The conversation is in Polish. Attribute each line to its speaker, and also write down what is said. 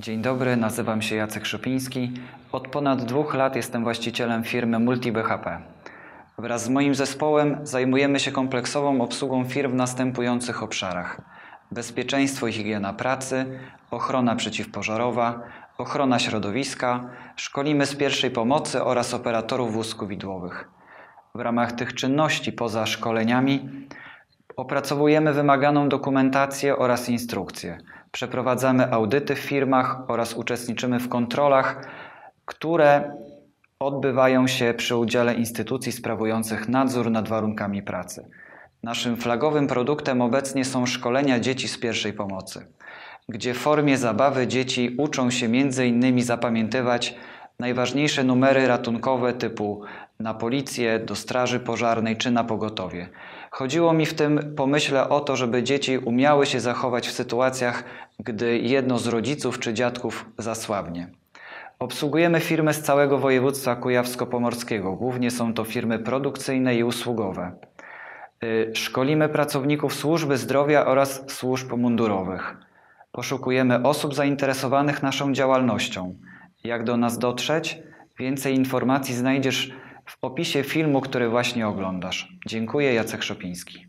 Speaker 1: Dzień dobry, nazywam się Jacek Szopiński. Od ponad dwóch lat jestem właścicielem firmy MultiBHP. Wraz z moim zespołem zajmujemy się kompleksową obsługą firm w następujących obszarach: bezpieczeństwo i higiena pracy, ochrona przeciwpożarowa, ochrona środowiska, szkolimy z pierwszej pomocy oraz operatorów wózków widłowych. W ramach tych czynności poza szkoleniami Opracowujemy wymaganą dokumentację oraz instrukcje. Przeprowadzamy audyty w firmach oraz uczestniczymy w kontrolach, które odbywają się przy udziale instytucji sprawujących nadzór nad warunkami pracy. Naszym flagowym produktem obecnie są szkolenia dzieci z pierwszej pomocy, gdzie w formie zabawy dzieci uczą się m.in. zapamiętywać najważniejsze numery ratunkowe typu na policję, do straży pożarnej czy na pogotowie. Chodziło mi w tym pomyśle o to, żeby dzieci umiały się zachować w sytuacjach, gdy jedno z rodziców czy dziadków zasłabnie. Obsługujemy firmy z całego województwa kujawsko-pomorskiego. Głównie są to firmy produkcyjne i usługowe. Y, Szkolimy pracowników służby zdrowia oraz służb mundurowych. Poszukujemy osób zainteresowanych naszą działalnością. Jak do nas dotrzeć? Więcej informacji znajdziesz w opisie filmu, który właśnie oglądasz. Dziękuję, Jacek Szopiński.